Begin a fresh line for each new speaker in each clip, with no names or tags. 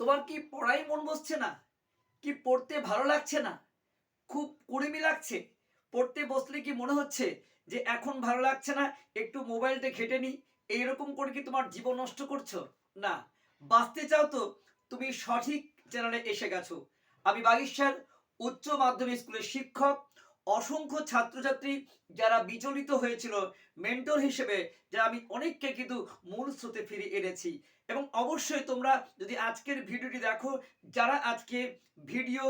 তোমার কি পড়াই মন বসছে না? কি পড়তে ভালো লাগছে না? খুব কুড়েমি লাগছে। পড়তে বসলে কি মনে হচ্ছে যে এখন ভালো লাগছে না? একটু মোবাইলটা ঘেটে নি। এইরকম করে কি তোমার জীবন নষ্ট করছ? না। বাঁচতে চাও তো তুমি সঠিক চ্যানেলে এসে গেছো। আমি বাগিশার উচ্চ মাধ্যমিক স্কুলের শিক্ষক। অসংখ্য ছাত্রছাত্রী যারা বিচলিত হয়েছিল মেন্টর হিসেবে যা আমি অনেককে কিন্তু মূল স্রোতে ফিরে এনেছি। এবং অবশ্যই তোমরা যদি আজকের ভিডিওটি দেখো, যারা আজকে video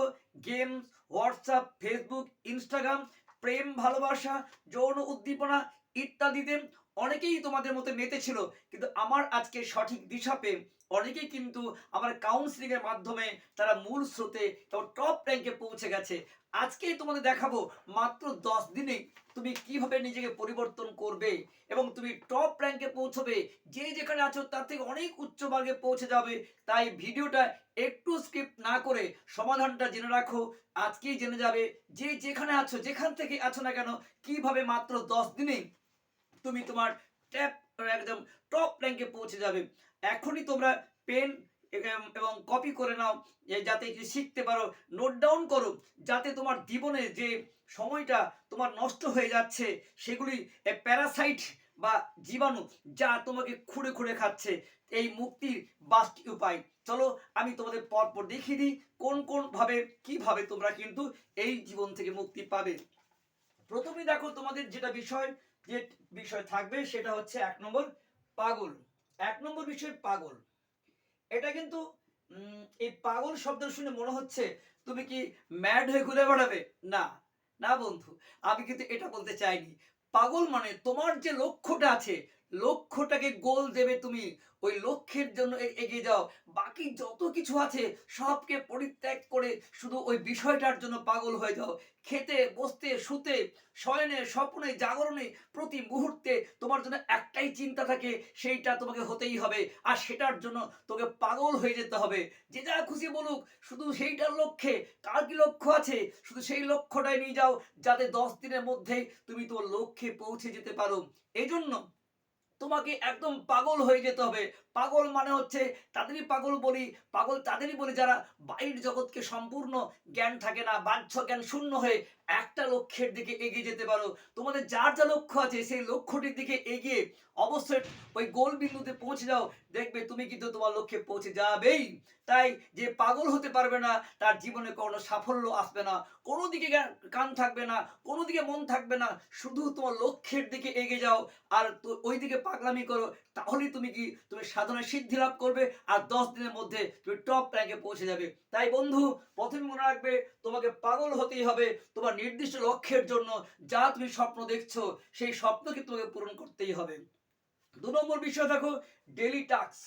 games WhatsApp, Facebook, Instagram, প্রেম, ভালোবাসা, যৌন উদ্দীপনা ইত্যাদিতে অনেকেই তোমাদের মতো মেতে ছিল, কিন্তু আমার আজকে সঠিক দিশা পেয়ে অনেকেই কিন্তু আমার কাউন্সিলিং এর মাধ্যমে তারা মূল স্রোতে টপ র্যাঙ্কে পৌঁছে গেছে। আজকেই তোমাদের দেখাবো মাত্র দশ দিনে তুমি কীভাবে নিজেকে পরিবর্তন করবে এবং তুমি টপ র্যাঙ্কে পৌঁছবে। যে যেখানে আছো তার থেকে অনেক উচ্চ মার্গে পৌঁছে যাবে। তাই ভিডিওটা একটু স্কিপ না করে সমাধানটা জেনে রাখো। আজকেই জেনে যাবে যে যেখানে আছো, যেখান থেকে আছো না কেন, কীভাবে মাত্র দশ দিনে তুমি তোমার ট্যাপ একদম টপ র্যাঙ্কে পৌঁছে যাবে। এখনই তোমরা পেন এবং কপি করে নাও যাতে শিখতে পারো। নোট ডাউন করো, যাতে তোমার জীবনে যে সময়টা তোমার নষ্ট হয়ে যাচ্ছে, সেগুলি প্যারাসাইট বা জীবাণু যা তোমাকে খুঁড়ে খুঁড়ে খাচ্ছে, এই মুক্তির বাস্তি উপায়। চলো, আমি তোমাদের পরপর দেখিয়ে দিই, কোন কোন ভাবে, কীভাবে তোমরা কিন্তু এই জীবন থেকে মুক্তি পাবে। প্রথমে দেখো তোমাদের যেটা বিষয় যে বিষয় থাকবে সেটা হচ্ছে এক নম্বর পাগল। এক নম্বর বিষয় পাগল। এটা কিন্তু এই পাগল শব্দ শুনে মনে হচ্ছে তুমি কি ম্যাড হয়ে ঘুরে বেড়াবে? না না বন্ধু, আমি কিন্তু এটা বলতে চাইনি। পাগল মানে তোমার যে লক্ষ্যটা আছে লক্ষ্যটাকে গোল দেবে তুমি। ওই লক্ষ্যের জন্য এগিয়ে যাও। বাকি যত কিছু আছে সবকে পরিত্যাগ করে শুধু ওই বিষয়টার জন্য পাগল হয়ে যাও। খেতে, বসতে, শুতে, শয়নে, স্বপ্নে, জাগরণে প্রতি মুহূর্তে তোমার জন্য একটাই চিন্তা থাকে, সেইটা তোমাকে হতেই হবে। আর সেটার জন্য তোকে পাগল হয়ে যেতে হবে। যে যা খুশি বলুক, শুধু সেইটার লক্ষ্যে। কার কি লক্ষ্য আছে? শুধু সেই লক্ষ্যটাই নিয়ে যাও, যাতে দশ দিনের মধ্যে তুমি তোমার লক্ষ্যে পৌঁছে যেতে পারো। এই জন্য তোমাকে একদম পাগল হয়ে যেতে হবে। পাগল মানে হচ্ছে তাদেরই পাগল বলি, পাগল তাদেরই বলি যারা বাইর জগৎকে সম্পূর্ণ জ্ঞান থাকে না, বাহ্য জ্ঞান শূন্য হয়ে একটা লক্ষ্যের দিকে এগিয়ে যেতে পারো। তোমাদের যার যা লক্ষ্য আছে, সেই লক্ষ্যটির দিকে এগিয়ে অবশ্যই ওই গোল বিন্দুতে পৌঁছে যাও। দেখবে তুমি কিন্তু তোমার লক্ষ্যে পৌঁছে যাবেই। তাই যে পাগল হতে পারবে না, তার জীবনে কোনো সাফল্য আসবে না। কোনো দিকে কান থাকবে না, কোনো দিকে মন থাকবে না। শুধু তোমার লক্ষ্যের দিকে এগিয়ে যাও আর ওই দিকে পাগলামি করো। তাহলেই তুমি কি? তুমি সাধনায় সিদ্ধি লাভ করবে আর দশ দিনের মধ্যে তুমি টপ র্যাঙ্কে পৌঁছে যাবে। তাই বন্ধু, প্রথমে মনে রাখবে, তোমাকে পাগল হতেই হবে। তোমার নির্দিষ্ট লক্ষ্যের জন্য যা তুমি স্বপ্ন দেখছ, সেই স্বপ্নকে তোমাকে পূরণ করতেই হবে। দু নম্বর বিষয় দেখো ডেলি টাস্ক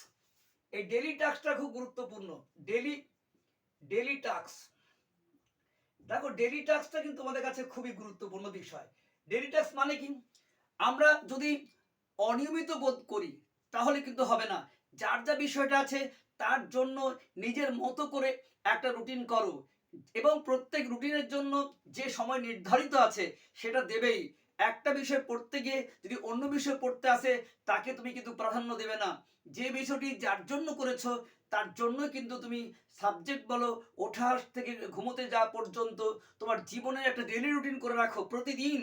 এই ডেলি টাস্কটা খুব গুরুত্বপূর্ণ। ডেলি ডেলি টাস্ক দেখো ডেলি টাস্কটা কিন্তু তোমাদের কাছে খুবই গুরুত্বপূর্ণ বিষয়। ডেলি টাস্ক মানে কি? আমরা যদি অনিয়মিত বোধ করি, তাহলে কিন্তু হবে না। যার যা বিষয়টা আছে, তার জন্য নিজের মতো করে একটা রুটিন করো। এবং প্রত্যেক রুটিনের জন্য যে সময় নির্ধারিত আছে, সেটা দেবেই। একটা বিষয় পড়তে গিয়ে যদি অন্য বিষয় পড়তে আসে, তাকে তুমি কিন্তু প্রাধান্য দেবে না। যে বিষয়টি যার জন্য করেছ, তার জন্য কিন্তু তুমি সাবজেক্ট বলো, ওঠার থেকে ঘুমোতে যাওয়া পর্যন্ত তোমার জীবনের একটা ডেলি রুটিন করে রাখো প্রতিদিন।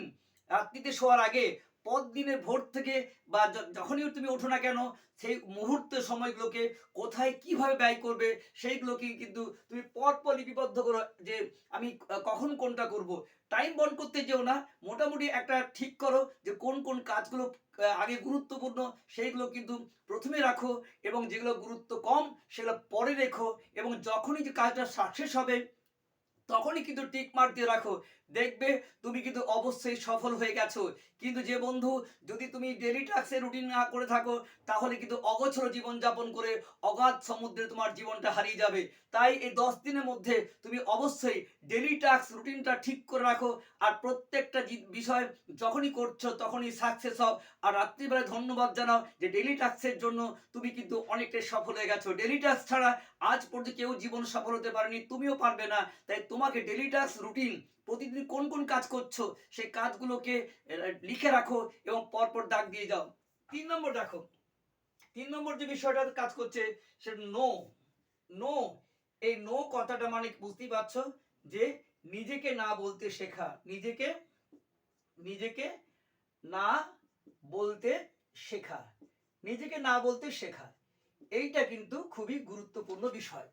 রাত্রিতে শোয়ার আগে পর দিনের ভোর থেকে বা যখনই তুমি ওঠো না কেন, সেই মুহূর্তের সময়গুলোকে কোথায় কীভাবে ব্যয় করবে সেইগুলোকে কিন্তু তুমি পর পর লিপিবদ্ধ করো যে আমি কখন কোনটা করব। টাইম বন্ড করতে যেও না, মোটামুটি একটা ঠিক করো যে কোন কোন কাজগুলো আগে গুরুত্বপূর্ণ, সেইগুলো কিন্তু প্রথমে রাখো এবং যেগুলো গুরুত্ব কম, সেগুলো পরে রেখো এবং যখনই যে কাজটা সাকসেস হবে, তখনই কিন্তু টিক মার্ক দিয়ে রাখো। দেখবে তুমি কিন্তু অবশ্যই সফল হয়ে গেছো। কিন্তু যে বন্ধু, যদি তুমি ডেলি টাস্কের রুটিন না করে থাকো, তাহলে কিন্তু অগোছর জীবনযাপন করে অগাধ সমুদ্রে তোমার জীবনটা হারিয়ে যাবে। তাই এই দশ দিনের মধ্যে তুমি অবশ্যই ডেলি টাস্ক রুটিনটা ঠিক করে রাখো। আর প্রত্যেকটা বিষয় যখনই করছ, তখনই সাকসেস হও। আর রাত্রিবেলায় ধন্যবাদ জানাও যে ডেলি টাস্কের জন্য তুমি কিন্তু অনেকটাই সফল হয়ে গেছো। ডেলি টাস্ক ছাড়া আজ পর্যন্ত কেউ জীবন সফল হতে পারেনি, তুমিও পারবে না। তাই তোমাকে ডেলি টাস্ক রুটিন প্রতিদিন কোন কোন কাজ করছ সেই কাজগুলোকে লিখে রাখো এবং পরপর দাগ দিয়ে যাও তিন নম্বর দেখো, তিন নম্বর যে বিষয়টা কাজ করছে সেটা নো নো, এই নো কথাটা মানে বুঝতেই পারছ? যে নিজেকে না বলতে শেখা, নিজেকে নিজেকে না বলতে শেখা, নিজেকে না বলতে শেখা, এইটা কিন্তু খুবই গুরুত্বপূর্ণ বিষয়।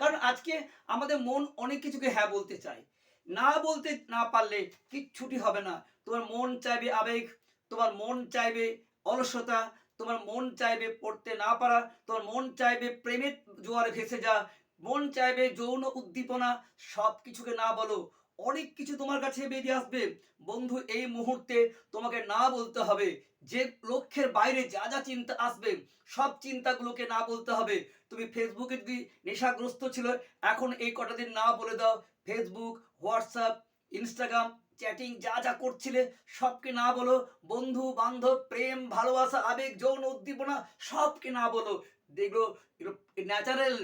কারণ আজকে আমাদের মন অনেক কিছুকে হ্যাঁ বলতে চায়। না বলতে না পারলে কিচ্ছুটি হবে না। তোমার মন চাইবে আবেগ, তোমার মন চাইবে অলসতা, তোমার মন চাইবে পড়তে না পারা, তোমার মন চাইবে প্রেমের জোয়ার ভেসে যা মন চাইবে যৌন উদ্দীপনা সব কিছুকে না বলো। অনেক কিছু তোমার কাছে বেরিয়ে আসবে। বন্ধু, এই মুহূর্তে তোমাকে না বলতে হবে যে লক্ষ্যের বাইরে যা যা চিন্তা আসবে, সব চিন্তাগুলোকে না বলতে হবে। তুমি ফেসবুকে যদি নেশাগ্রস্ত ছিল, এখন এই কটা দিন না বলে দাও। ফেসবুক হোয়াটসঅ্যাপ ইনস্টাগ্রাম চ্যাটিং যা যা করছিলে, সবকে না বলো। বন্ধু, বান্ধব, প্রেম, ভালোবাসা, আবেগ, যৌন, উদ্দীপনা, সবকে না বলো। দেখল ন্যাচারাল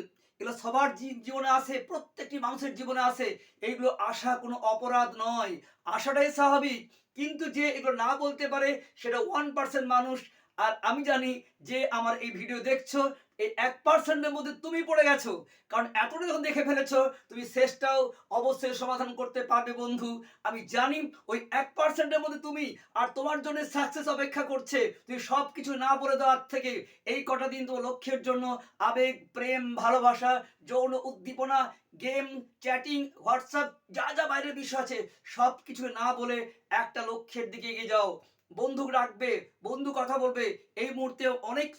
এগুলো সবার জীবনে আছে প্রত্যেকটি মানুষের জীবনে আছে এইগুলো আশা, কোনো অপরাধ নয়। আশাটাই স্বাভাবিক। কিন্তু যে এগুলো না বলতে পারে, সেটা ওয়ান পার্সেন্ট মানুষ। আর আমি জানি যে আমার এই ভিডিও দেখছ এই এক পার্সেন্টের মধ্যে তুমি পড়ে গেছো। কারণ এতটা যখন দেখে ফেলেছো, তুমি শেষটাও অবশ্যই সমাধান করতে পারবে বন্ধু। আমি জানি ওই এক পার্সেন্টের মধ্যে তুমি আর তোমার জন্য সাকসেস অপেক্ষা করছে। তুমি সব কিছু না বলে দেওয়ার থেকে এই কটা দিন তোমার লক্ষ্যের জন্য আবেগ, প্রেম, ভালোবাসা, যৌন উদ্দীপনা, গেম চ্যাটিং হোয়াটসঅ্যাপ, যা যা বাইরের বিষয় আছে সব কিছু না বলে একটা লক্ষ্যের দিকে এগিয়ে যাও। বন্ধু রাখবে বন্ধু কথা বলবে, এই মুহূর্তে অনেক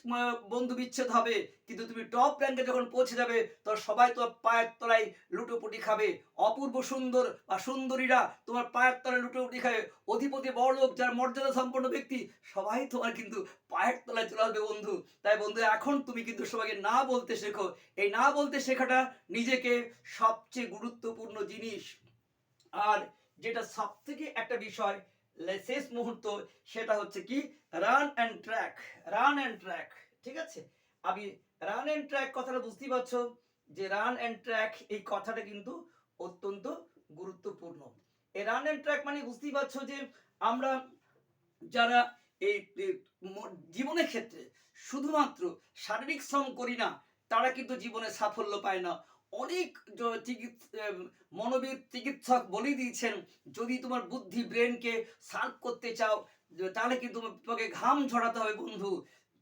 বন্ধু বিচ্ছেদ হবে। কিন্তু তুমি টপ র্যাঙ্কে যখন পৌঁছে যাবে তখন সবাই তোমার পায়ের তলায় লুটোপুটি খাবে। অপূর্ব সুন্দর বা সুন্দরীরা তোমার পায়ের তলায় লুটোপুটি খাবে। অধিপতি বড়লোক, যার মর্যাদা সম্পন্ন ব্যক্তি, সবাই তোমার কিন্তু পায়ের তলায় চলে আসবে বন্ধু। তাই বন্ধু, এখন তুমি কিন্তু সবাইকে না বলতে শেখো। এই না বলতে শেখাটা নিজেকে সবচেয়ে গুরুত্বপূর্ণ জিনিস। আর যেটা সব থেকে একটা বিষয় শেষ মুহূর্ত সেটা হচ্ছে কি? Run and track run and track ঠিক আছে? আমি রান অ্যান্ড ট্র্যাক কথাটা বুঝতেই পারছ যে রান অ্যান্ড ট্র্যাক এই কথাটা কিন্তু অত্যন্ত গুরুত্বপূর্ণ। এই রান অ্যান্ড ট্র্যাক মানে বুঝতেই পারছ যে আমরা যারা এই জীবনের ক্ষেত্রে শুধুমাত্র শারীরিক শ্রম করি না, তারা কিন্তু জীবনে সাফল্য পায় না। অনেক মনোবিদ চিকিৎসক বলে দিয়েছেন, যদি তোমার বুদ্ধি ব্রেনকে সার্ভ করতে চাও, তাহলে কিন্তু তোমাকে ঘাম ঝরাতে হবে বন্ধু।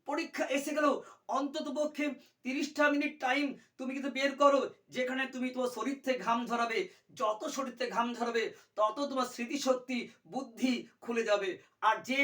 পরীক্ষা এসে গেল, অন্তত পক্ষে তিরিশটা মিনিট টাইম তুমি কিন্তু বের করো, যেখানে তুমি তোমার শরীর থেকে ঘাম ঝরাবে। যত শরীর থেকে ঘাম ঝরাবে, তত তোমার স্মৃতিশক্তি, বুদ্ধি খুলে যাবে। আর যে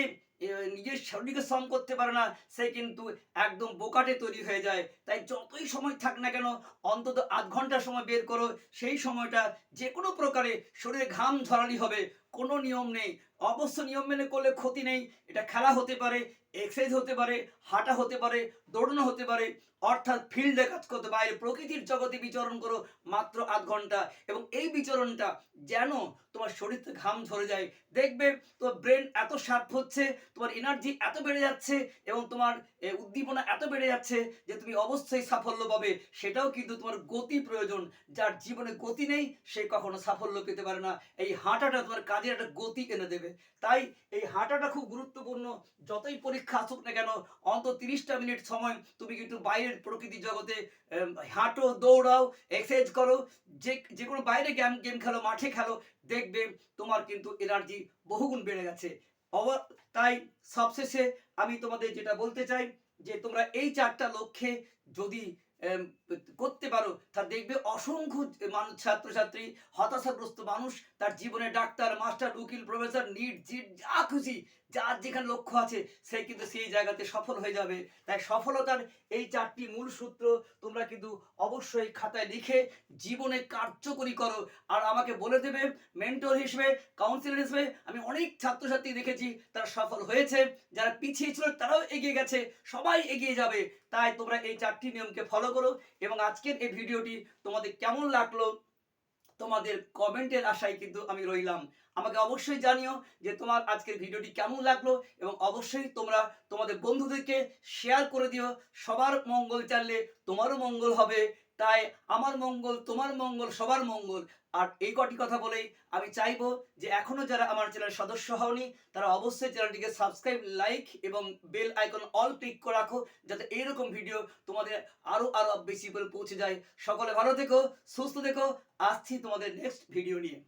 নিজের শরীরকে শ্রম করতে পারে না, সে কিন্তু একদম বোকাটে তৈরি হয়ে যায়। তাই যতই সময় থাক না কেন, অন্তত আধ ঘণ্টা সময় বের করো। সেই সময়টা যে কোনো প্রকারে শরীরে ঘাম ঝরালি হবে, কোনো নিয়ম নেই। অবশ্য নিয়ম মেনে করলে ক্ষতি নেই। এটা খেলা হতে পারে এক্সারসাইজ হতে পারে, হাঁটা হতে পারে, দৌড়ানো হতে পারে, অর্থাৎ ফিল্ডে কাজ করতে বাইরে প্রকৃতির জগতে বিচরণ করো মাত্র আধ ঘণ্টা এবং এই বিচরণটা যেন তোমার শরীর ঘাম ঝরে যায়। দেখবে তোমার ব্রেন এত শার্প হচ্ছে, তোমার এনার্জি এত বেড়ে যাচ্ছে এবং তোমার উদ্দীপনা এত বেড়ে যাচ্ছে যে তুমি অবশ্যই সাফল্য পাবে। সেটাও কিন্তু তোমার গতি প্রয়োজন। যার জীবনে গতি নেই, সে কখনো সাফল্য পেতে পারে না। এই হাঁটাটা তোমার কাজের একটা গতি এনে দেবে। তাই এই হাঁটাটা খুব গুরুত্বপূর্ণ। যতই পরীক্ষা আসুক না কেন, অন্তত তিরিশটা মিনিট সময় তুমি কিন্তু বাইরের প্রকৃতি জগতে হাঁটো, দৌড়াও, এক্সারসাইজ করো, যে যে কোনো বাইরে গেম গেম খেলো, মাঠে খেলো, দেখবে তোমার কিন্তু এনার্জি বহুগুণ বেড়ে গেছে। তাই সবশেষে আমি তোমাদের যেটা বলতে চাই যে তোমরা এই চারটা লক্ষ্যে যদি করতে পারো। তা দেখবে অসংখ্য মানুষ, ছাত্রছাত্রী, হতাশাগ্রস্ত মানুষ তার জীবনে ডাক্তার, মাস্টার, উকিল, প্রফেসর, নিট, জিট, যা খুশি যার যেখানে লক্ষ্য আছে, সে কিন্তু সেই জায়গাতে সফল হয়ে যাবে। তাই সফলতার এই চারটি মূল সূত্র তোমরা কিন্তু অবশ্যই খাতায় লিখে জীবনে কার্যকরী করো। আর আমাকে বলে দেবে মেন্টর হিসেবে কাউন্সিলর হিসেবে, আমি অনেক ছাত্রছাত্রী দেখেছি, তারা সফল হয়েছে, যারা পিছিয়ে ছিল, তারাও এগিয়ে গেছে, সবাই এগিয়ে যাবে। তাই তোমরা এই চারটি নিয়মকে ফলো করো এবং আজকের এই ভিডিওটি তোমাদের কেমন লাগল, তোমাদের কমেন্টের আশায় কিন্তু আমি রইলাম। আমাকে অবশ্যই জানিও যে তোমার আজকের ভিডিওটি কেমন লাগল এবং অবশ্যই তোমরা তোমাদের বন্ধুদেরকে শেয়ার করে দিও। সবার মঙ্গল চাইলে তোমারও মঙ্গল হবে, তাই আমার মঙ্গল, তোমার মঙ্গল, সবার মঙ্গল। আর এই কটি কথা বলেই আমি চাইব যে এখনও যারা আমার চ্যানেল সদস্য হওনি, তারা অবশ্যই চ্যানেলটিকে সাবস্ক্রাইব লাইক এবং বেল আইকন অল ক্লিক করে রাখো, যাতে এইরকম ভিডিও তোমাদের আরও আরও বেশি করে পৌঁছে যায়। সকলে ভালো থেকো, সুস্থ থেকো। আসছি তোমাদের নেক্সট ভিডিও নিয়ে।